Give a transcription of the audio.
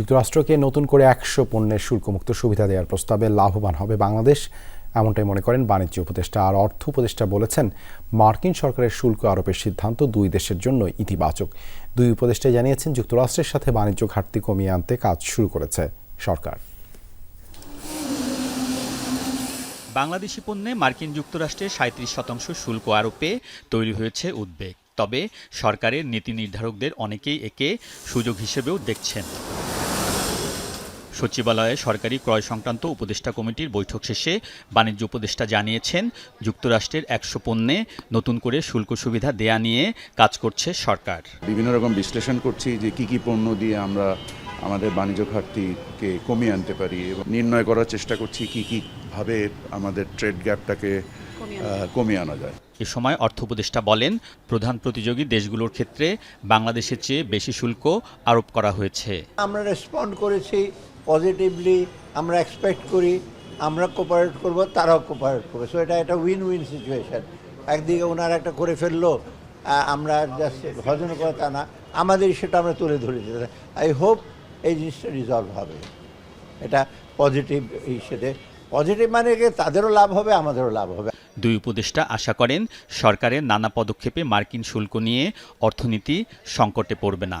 যুক্তরাষ্ট্রকে নতুন করে একশো পণ্যের শুল্কমুক্ত সুবিধা দেওয়ার প্রস্তাবে লাভবান হবে বাংলাদেশ, এমনটাই মনে করেন বাণিজ্য উপদেষ্টা। আর অর্থ উপদেষ্টা বলেছেন, মার্কিন সরকারের শুল্ক আরোপের সিদ্ধান্ত দুই দেশের জন্য ইতিবাচক। দুই উপদেষ্টা জানিয়েছেন, যুক্তরাষ্ট্রের সাথে বাণিজ্য ঘাটতি কমিয়ে আনতে কাজ শুরু করেছে সরকার। বাংলাদেশি পণ্যে মার্কিন যুক্তরাষ্ট্রের সাঁত্রিশ শতাংশ শুল্ক আরোপে তৈরি হয়েছে উদ্বেগ। তবে সরকারের নীতি নির্ধারকদের অনেকেই একে সুযোগ হিসেবেও দেখছেন। সচিবালয়ে সরকারি ক্রয় সংক্রান্ত উপদেষ্টা কমিটির বৈঠক শেষে বাণিজ্য উপদেষ্টা জানিয়েছেন যুক্তরাষ্ট্রের একশো পণ্যে নতুন করে শুল্ক সুবিধা দেয়া নিয়ে কাজ করছে সরকার। বিভিন্ন রকম বিশ্লেষণ করছি যে কি কি পণ্য দিয়ে আমরা আমাদের বাণিজ্য ঘাটতিকে কমিয়ে আনতে পারি এবং নির্ণয় করার চেষ্টা করছি কি কি ভাবে আমাদের ট্রেড গ্যাপটাকে কমিয়ে আনা যায়। এ সময় অর্থ উপদেষ্টা বলেন প্রধান প্রতিযোগী দেশগুলোর ক্ষেত্রে বাংলাদেশের চেয়ে বেশি শুল্ক আরোপ করা হয়েছে। আমরা রেসপন্ড করেছি পজিটিভলি আমরা এক্সপেক্ট করি, আমরা কোপারেট করব, তারাও কোপারেট করবে। সো এটা একটা উইন উইন সিচুয়েশান একদিকে ওনারা একটা করে ফেলল আমরা জাস্ট ভজন করে তা না আমাদের সেটা আমরা তুলে ধরেছি আই হোপ এই জিনিসটা রিজলভ হবে। এটা পজিটিভ হিসেবে। পজিটিভ মানে তাদেরও লাভ হবে, আমাদেরও লাভ হবে। দুই উপদেষ্টা আশা করেন, সরকারের নানা পদক্ষেপে মার্কিন শুল্ক নিয়ে অর্থনীতি সংকটে পড়বে না।